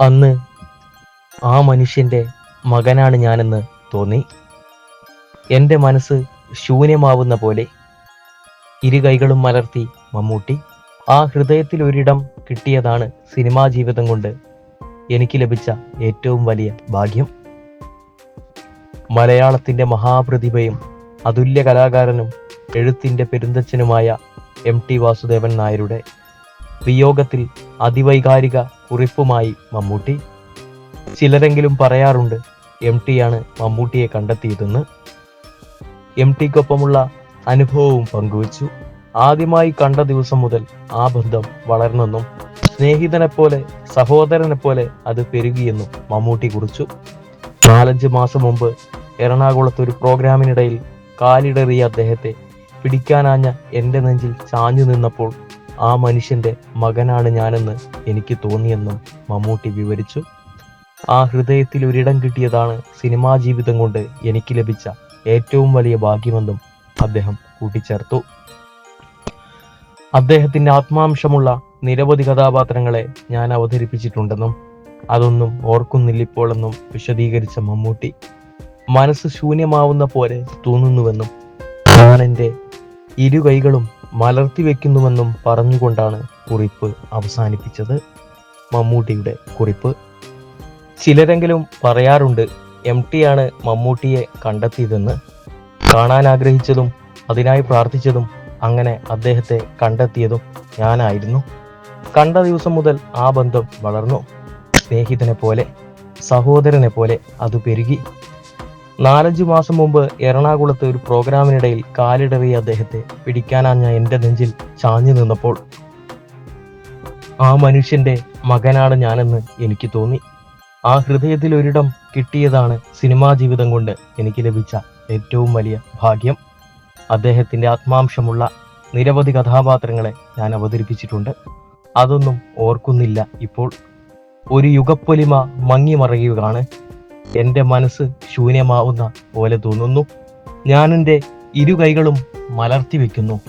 അന്ന് ആ മനുഷ്യന്റെ മകനാണ് ഞാനെന്ന് തോന്നി. എന്റെ മനസ്സ് ശൂന്യമാവുന്ന പോലെ ഇരു കൈകളും മലർത്തി മമ്മൂട്ടി. ആ ഹൃദയത്തിൽ ഒരിടം കിട്ടിയതാണ് സിനിമാ ജീവിതം കൊണ്ട് എനിക്ക് ലഭിച്ച ഏറ്റവും വലിയ ഭാഗ്യം. മലയാളത്തിന്റെ മഹാപ്രതിഭയും അതുല്യ കലാകാരനും എഴുത്തിന്റെ പെരുന്തച്ഛനുമായ എം ടി വാസുദേവൻ നായരുടെ വിയോഗത്തിൽ അതിവൈകാരിക കുറിപ്പുമായി മമ്മൂട്ടി. ചിലരെങ്കിലും പറയാറുണ്ട് എം ടിയാണ് മമ്മൂട്ടിയെ കണ്ടെത്തിയതെന്ന്. എം ടിക്കൊപ്പമുള്ള അനുഭവവും പങ്കുവച്ചു. ആദ്യമായി കണ്ട ദിവസം മുതൽ ആ ബന്ധം വളർന്നെന്നും സ്നേഹിതനെ പോലെ സഹോദരനെ പോലെ അത് പെരുകിയെന്നും മമ്മൂട്ടി കുറിച്ചു. നാലഞ്ച് മാസം മുമ്പ് എറണാകുളത്ത് ഒരു പ്രോഗ്രാമിനിടയിൽ കാലിടറിയ അദ്ദേഹത്തെ പിടിക്കാനാഞ്ഞ എന്റെ നെഞ്ചിൽ ചാഞ്ഞു നിന്നപ്പോൾ ആ മനുഷ്യന്റെ മകനാണ് ഞാനെന്ന് എനിക്ക് തോന്നിയെന്നും മമ്മൂട്ടി വിവരിച്ചു. ആ ഹൃദയത്തിൽ ഒരിടം കിട്ടിയതാണ് സിനിമാ ജീവിതം കൊണ്ട് എനിക്ക് ലഭിച്ച ഏറ്റവും വലിയ ഭാഗ്യമെന്നും അദ്ദേഹം കൂട്ടിച്ചേർത്തു. അദ്ദേഹത്തിന്റെ ആത്മാംശമുള്ള നിരവധി കഥാപാത്രങ്ങളെ ഞാൻ അവതരിപ്പിച്ചിട്ടുണ്ടെന്നും അതൊന്നും ഓർക്കുന്നില്ലിപ്പോഴെന്നും വിശദീകരിച്ച മമ്മൂട്ടി മനസ്സ് ശൂന്യമാവുന്ന പോലെ തോന്നുന്നുവെന്നും ഞാൻ എന്റെ ഇരു കൈകളും മലർത്തി വെക്കുന്നുവെന്നും പറഞ്ഞുകൊണ്ടാണ് കുറിപ്പ് അവസാനിപ്പിച്ചത്. മമ്മൂട്ടിയുടെ കുറിപ്പ്. ചിലരെങ്കിലും പറയാറുണ്ട് എം ടിയാണ് മമ്മൂട്ടിയെ കണ്ടെത്തിയതെന്ന്. കാണാൻ ആഗ്രഹിച്ചതും അതിനായി പ്രാർത്ഥിച്ചതും അങ്ങനെ അദ്ദേഹത്തെ കണ്ടെത്തിയതും ഞാനായിരുന്നു. കണ്ട ദിവസം മുതൽ ആ ബന്ധം വളർന്നു. സ്നേഹിതനെ പോലെ സഹോദരനെ പോലെ അത് പെരുകി. നാലഞ്ചു മാസം മുമ്പ് എറണാകുളത്ത് ഒരു പ്രോഗ്രാമിനിടയിൽ കാലിടറിയ അദ്ദേഹത്തെ പിടിക്കാനാഞ്ഞ എന്റെ നെഞ്ചിൽ ചാഞ്ഞു നിന്നപ്പോൾ ആ മനുഷ്യന്റെ മകനാണ് ഞാനെന്ന് എനിക്ക് തോന്നി. ആ ഹൃദയത്തിൽ ഒരിടം കിട്ടിയതാണ് സിനിമാ ജീവിതം കൊണ്ട് എനിക്ക് ലഭിച്ച ഏറ്റവും വലിയ ഭാഗ്യം. അദ്ദേഹത്തിന്റെ ആത്മാംശമുള്ള നിരവധി കഥാപാത്രങ്ങളെ ഞാൻ അവതരിപ്പിച്ചിട്ടുണ്ട്. അതൊന്നും ഓർക്കുന്നില്ല ഇപ്പോൾ. ഒരു യുഗപ്പൊലിമ മങ്ങി മറയുകയാണ് എന്റെ മനസ്സ് ശൂന്യമാവുന്ന പോലെ തോന്നുന്നു. ഞാൻ എന്റെ ഇരു കൈകളും മലർത്തി വെക്കുന്നു.